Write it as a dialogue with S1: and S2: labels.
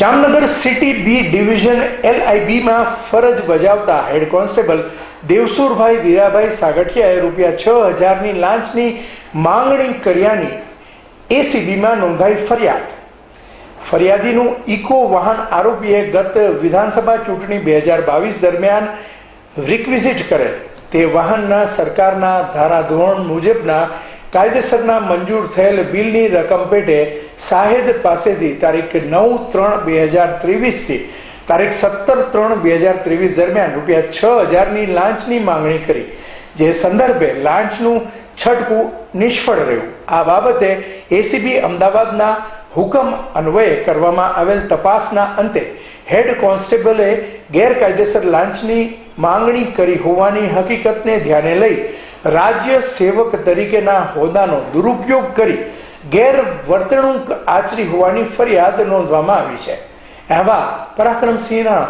S1: Jamnagar city B division એલઆઈબીમાં ફરજ બજાવતા હેડ કોન્સ્ટેબલ દેવસુરભાઈ વીરાભાઈ સાગઠિયાએ રૂપિયા છ હજારની લાંચની માંગણી કર્યાની એસીબીમાં નોંધાઈ ફરિયાદ. ફરિયાદીનું ઇકો વાહન આરોપીએ ગત વિધાનસભા ચૂંટણી બે હજાર બાવીસ દરમિયાન રિક્વિઝિટ કરેલ. તે વાહનના સરકારના ધારાધોરણ મુજબના કાયદેસરના મંજૂર થયેલ બિલની રકમ પેટે સાહેદ પાસેથી તારીખ નવ ત્રણ બે હજાર ત્રેવીસથી તારીખ સત્તર ત્રણ બે હજાર ત્રેવીસ દરમિયાન રૂપિયા છ હજારની લાંચની માંગણી કરી, જે સંદર્ભે લાંચનું છટકું નિષ્ફળ રહ્યું. આ બાબતે એસીબી અમદાવાદના હુકમ અન્વયે કરવામાં આવેલ તપાસના અંતે હેડ કોન્સ્ટેબલે ગેરકાયદેસર લાંચની માંગણી કરી હોવાની હકીકતને ધ્યાને લઈ રાજ્ય સેવક તરીકેના હોદ્દાનો દુરુપયોગ કરી ગેરવર્તણૂક આચરી હોવાની ફરિયાદ નોંધવામાં આવી છે. એવા પરાક્રમસિંહ રાણા.